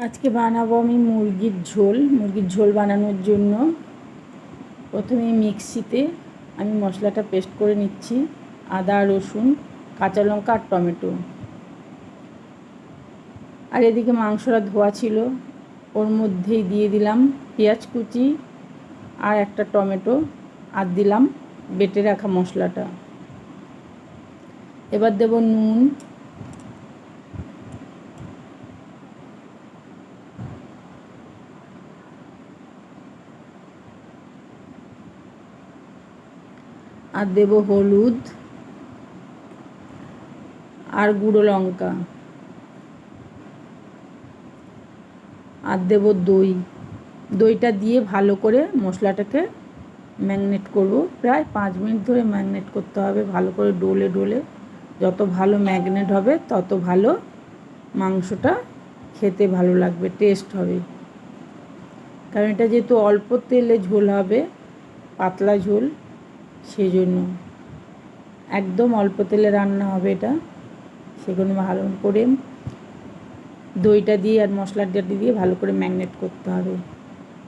আজকে বানাবো আমি মুরগির ঝোল মুরগির ঝোল বানানোর জন্য। প্রথমে মিক্সিতে আমি মশলাটা পেস্ট করে নিচ্ছি, আদা, রসুন, কাঁচা লঙ্কা আর টমেটো। আর এদিকে মাংসটা ধোয়া ছিল, ওর মধ্যেই দিয়ে দিলাম পেঁয়াজ কুচি আর একটা টমেটো আর দিলাম বেটে রাখা মশলাটা। এবার দেব নুন আর দেব হলুদ আর গুঁড়ো লঙ্কা। আর দেব দই। দইটা দিয়ে ভালো করে মশলাটাকে ম্যাগনেট করব। প্রায় পাঁচ মিনিট ধরে ম্যাগনেট করতে হবে, ভালো করে ডোলে ডোলে। যত ভালো ম্যাগনেট হবে, তত ভালো মাংসটা খেতে ভালো লাগবে, টেস্ট হবে। কারণ এটা যেহেতু অল্প তেলে ঝোল হবে, পাতলা ঝোল সেই জন্য একদম অল্প তেলে রান্না হবে এটা। সেগুলো ভালো করে দইটা দিয়ে আর মশলাটা দিয়ে ভালো করে ম্যাগনেট করতে হবে।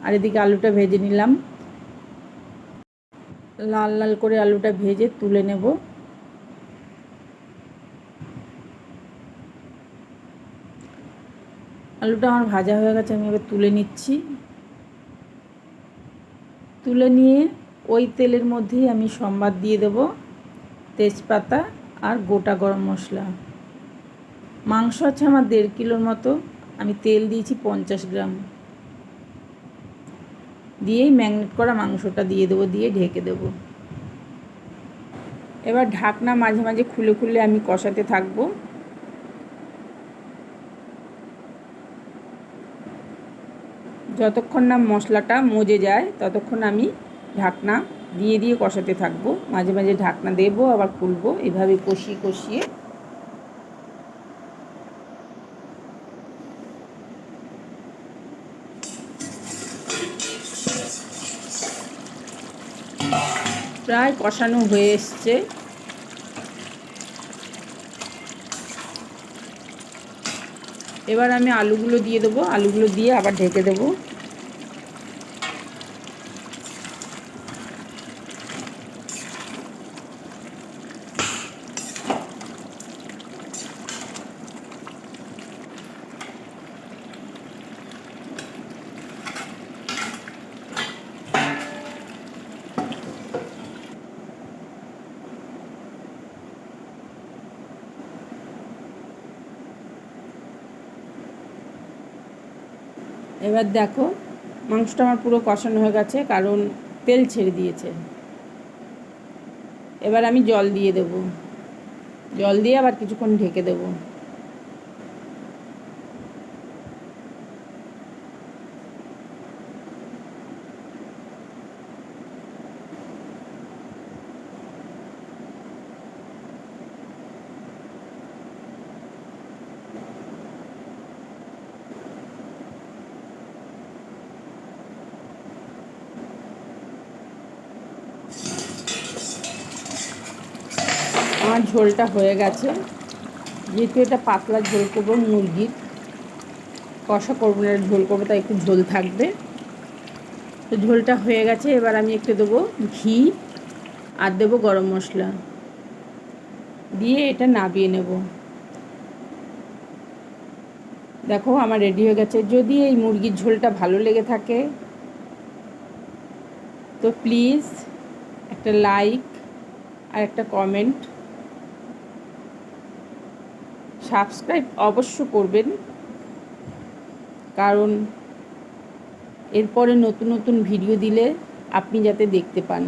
আর এদিকে আলুটা ভেজে নিলাম। লাল লাল করে আলুটা ভেজে তুলে নেব। আলুটা আমার ভাজা হয়ে গেছে, আমি এবার তুলে নিচ্ছি। তুলে নিয়ে ওই তেলের মধ্যেই আমি সম্বাদ দিয়ে দেব, তেজপাতা আর গোটা গরম মশলা। মাংস আছে আমার দেড় কিলোর মতো, আমি তেল দিয়েছি পঞ্চাশ গ্রাম। দিয়েই ম্যাগনেট করা মাংসটা দিয়ে দেবো, দিয়ে ঢেকে দেব। এবার ঢাকনা মাঝে মাঝে খুলে খুলে আমি কষাতে থাকব। যতক্ষণ না মশলাটা মজে যায়, ততক্ষণ আমি ঢাকনা দিয়ে দিয়ে কষাতে থাকব। মাঝে মাঝে ঢাকনা দেবো, আবার খুলবো। এভাবে কষিয়ে কষিয়ে প্রায় কষানো হয়ে এসছে। এবার আমি আলুগুলো দিয়ে দেবো। আলুগুলো দিয়ে আবার ঢেকে দেবো। এবার দেখো, মাংসটা আমার পুরো কষানো হয়ে গেছে, কারণ তেল ছেড়ে দিয়েছে। এবার আমি জল দিয়ে দেব। জল দিয়ে আবার কিছুক্ষণ ঢেকে দেবো। আমার ঝোলটা হয়ে গেছে। যেহেতু এটা পাতলা ঝোল করব, মুরগির কষা করব না, ঝোল করব, তাই একটু ঝোল থাকবে। তো ঝোলটা হয়ে গেছে, এবার আমি একটু দেবো ঘি আর দেবো গরম মশলা। দিয়ে এটা নাবিয়ে নেব। দেখো আমার রেডি হয়ে গেছে। যদি এই মুরগির ঝোলটা ভালো লেগে থাকে, তো প্লিজ একটা লাইক আর একটা কমেন্ট সাবস্ক্রাইব অবশ্য করবেন। কারণ এরপরে নতুন নতুন ভিডিও দিলে আপনি যাতে দেখতে পান।